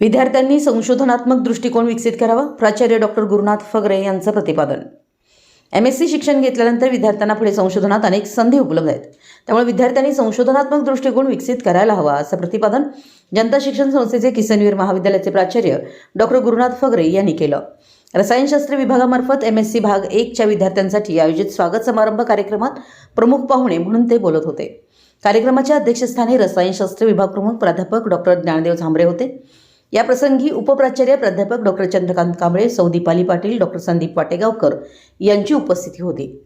विद्यार्थ्यांनी संशोधनात्मक दृष्टिकोन विकसित करावा प्राचार्य डॉक्टर गुरुनाथ फगरे यांचं प्रतिपादन. एम एस सी शिक्षण घेतल्यानंतर विद्यार्थ्यांना पुढे संशोधनात अनेक संधी उपलब्ध आहेत. त्यामुळे विद्यार्थ्यांनी संशोधनात्मक दृष्टिकोन विकसित करायला हवा असं प्रतिपादन जनता शिक्षण संस्थेचे किसनवीर महाविद्यालयाचे प्राचार्य डॉक्टर गुरुनाथ फगरे यांनी केलं. रसायनशास्त्र विभागामार्फत एम एस सी भाग एकच्या विद्यार्थ्यांसाठी आयोजित स्वागत समारंभ कार्यक्रमात प्रमुख पाहुणे म्हणून ते बोलत होते. कार्यक्रमाच्या अध्यक्षस्थानी रसायनशास्त्र विभाग प्रमुख प्राध्यापक डॉक्टर ज्ञानदेव झांबरे होते. या प्रसंगी उपप्राचार्य प्राध्यापक डॉक्टर चंद्रकांत कांबळे सौदीपाली पाटील डॉक्टर संदीप वाटेगावकर यांची उपस्थिती होती.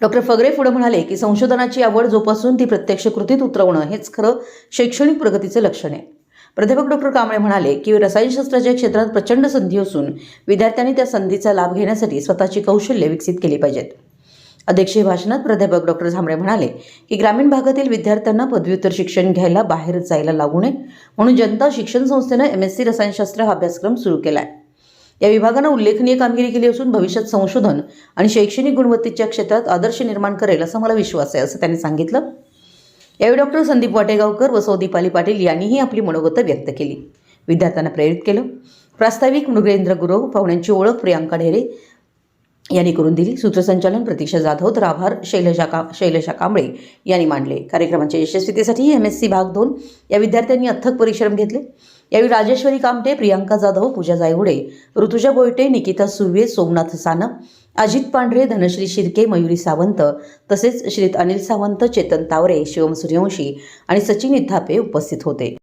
डॉक्टर फगरे पुढे म्हणाले की संशोधनाची आवड जोपासून ती प्रत्यक्ष कृतीत उतरवणं हेच खरं शैक्षणिक प्रगतीचं लक्षण आहे. प्राध्यापक डॉक्टर कांबळे म्हणाले की रसायनशास्त्राच्या क्षेत्रात प्रचंड संधी असून विद्यार्थ्यांनी त्या संधीचा लाभ घेण्यासाठी स्वतःची कौशल्य विकसित केली पाहिजेत. अध्यक्षीय भाषणात प्राध्यापक डॉक्टर झांबरे म्हणाले की ग्रामीण भागातील विद्यार्थ्यांना पदव्युत्तर शिक्षण घ्यायला बाहेर जायला लागू नये. म्हणून जनता शिक्षण संस्थेनं एम एस सी रसायनशास्त्र हा अभ्यासक्रम सुरू केला आहे या विभागानं उल्लेखनीय कामगिरी केली असून भविष्यात संशोधन आणि शैक्षणिक गुणवत्तेच्या क्षेत्रात आदर्श निर्माण करेल असा मला विश्वास आहे असं त्यांनी सांगितलं. यावेळी डॉक्टर संदीप वाटेगावकर व सौदीपाली पाटील यांनीही आपली मनोगत व्यक्त केली. विद्यार्थ्यांना प्रेरित केलं. प्रास्ताविक मृगेंद्र गुरव पाहुण्यांची ओळख प्रियांका ढेरे यांनी करून दिली. सूत्रसंचालन प्रतीक्षा जाधव तर आभार शैलजा का शैलजा कांबळे यांनी मांडले. कार्यक्रमाच्या यशस्वीतेसाठी एम एस सी भाग दोन. या विद्यार्थ्यांनी अथक परिश्रम घेतले. यावेळी राजेश्वरी कामटे प्रियांका जाधव पूजा जायगुडे ऋतुजा बोयटे निकिता सुर्वे सोमनाथ सानप अजित पांढरे धनश्री शिर्के मयुरी सावंत तसेच श्रीत अनिल सावंत चेतन तावरे शिवम सूर्यवंशी आणि सचिन इथापे उपस्थित होते.